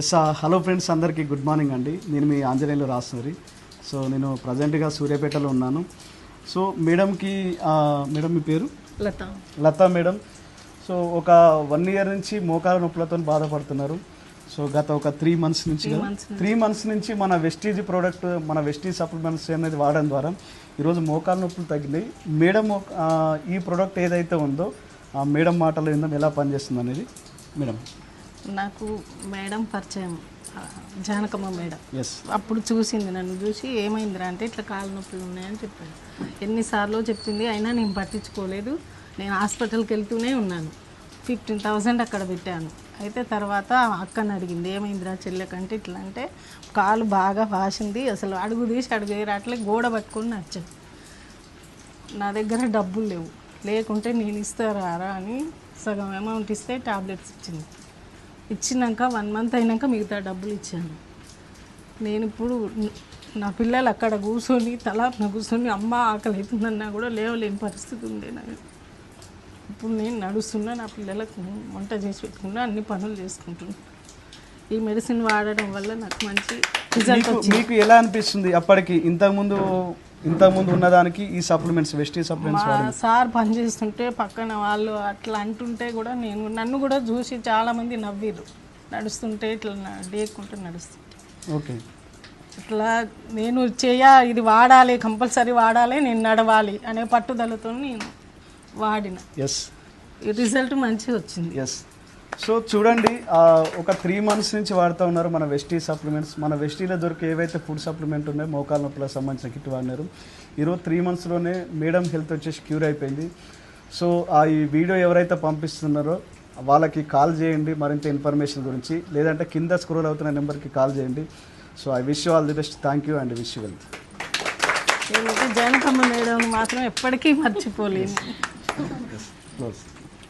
Yes hello friends అందరికీ good morning అండి. నేను మీ ఆంజనేయులు రాస్తున్నది సో నేను ప్రజెంట్గా సూర్యాపేటలో ఉన్నాను. సో మేడంకి మేడం మీ పేరు? లత. లతా మేడం సో ఒక వన్ ఇయర్ నుంచి మోకాల నొప్పులతో బాధపడుతున్నారు. సో గత ఒక త్రీ మంత్స్ నుంచి? త్రీ మంత్స్ నుంచి. మన వెస్టీజ్ ప్రోడక్ట్ మన వెస్టీజ్ సప్లిమెంట్స్ అనేది వాడడం ద్వారా ఈరోజు మోకాల నొప్పులు తగ్గినాయి. మేడం ఈ ప్రోడక్ట్ ఏదైతే ఉందో ఆ మేడం మాటలు ఏందో ఎలా పనిచేస్తుంది అనేది మేడం నాకు మేడం పరిచయం జానకమ్మ మేడం. అప్పుడు చూసింది నన్ను చూసి ఏమైందిరా అంటే ఇట్లా కాళ్ళ నొప్పులు ఉన్నాయని చెప్పాడు. ఎన్నిసార్లు చెప్పింది అయినా నేను పట్టించుకోలేదు. నేను హాస్పిటల్కి వెళ్తూనే ఉన్నాను. ఫిఫ్టీన్ థౌజండ్ అక్కడ పెట్టాను. అయితే తర్వాత అక్కని అడిగింది ఏమైందిరా చెల్లెకంటే ఇట్లా? అంటే కాలు బాగా వాసింది అసలు అడుగు తీసి అడుగు అట్లే గోడ పట్టుకొని నచ్చాను నా దగ్గర డబ్బులు లేవు. లేకుంటే నేను ఇస్తారా అని సగం అమౌంట్ ఇస్తే టాబ్లెట్స్ ఇచ్చింది. ఇచ్చినాక వన్ మంత్ అయినాక మిగతా డబ్బులు ఇచ్చాను. నేను ఇప్పుడు న- పిల్లలు అక్కడ కూర్చొని తలాపున కూర్చొని అమ్మ ఆకలి అవుతుందన్నా కూడా లేవలేని పరిస్థితి ఉంది నాకు. ఇప్పుడు నేను నడుస్తున్నా నా పిల్లలకు వంట చేసి పెట్టుకున్నా అన్ని పనులు చేసుకుంటున్నా. ఈ మెడిసిన్ వాడడం వల్ల నాకు మంచి రిజల్ట్ మీకు ఎలా అనిపిస్తుంది అప్పటికి? ఇంతకుముందు ఇంతకుముందు ఉన్నదానికి ఈ సప్లిమెంట్స్ వెస్టీ సప్లిమెంట్స్ మా సార్ పనిచేస్తుంటే పక్కన వాళ్ళు అట్లా అంటుంటే కూడా నేను నన్ను కూడా చూసి చాలామంది నవ్విరు నడుస్తుంటే ఇట్లా డేక్కుంటూ నడుస్తుంటే. ఓకే. ఇట్లా నేను చేయ ఇది వాడాలి కంపల్సరీ వాడాలి నేను నడవాలి అనే పట్టుదలతో నేను వాడిన. ఎస్ రిజల్ట్ మంచిగా వచ్చింది. ఎస్ సో చూడండి ఒక త్రీ మంత్స్ నుంచి వాడుతూ ఉన్నారు మన వెస్టీ సప్లిమెంట్స్ మన వెస్టీలో దొరికే ఏవైతే ఫుడ్ సప్లిమెంట్ ఉన్నాయో మోకాల నొప్పులకు సంబంధించిన కిట్ వాడినారు. ఈరోజు త్రీ మంత్స్లోనే మేడం హెల్త్ వచ్చేసి క్యూర్ అయిపోయింది. సో ఆ ఈ వీడియో ఎవరైతే పంపిస్తున్నారో వాళ్ళకి కాల్ చేయండి మరింత ఇన్ఫర్మేషన్ గురించి. లేదంటే కింద స్క్రోల్ అవుతున్న నెంబర్కి కాల్ చేయండి. So I wish all the best thank you and wish wealth Janakamma madam మాత్రం ఎప్పటికీ మర్చిపోలేను క్లోజ్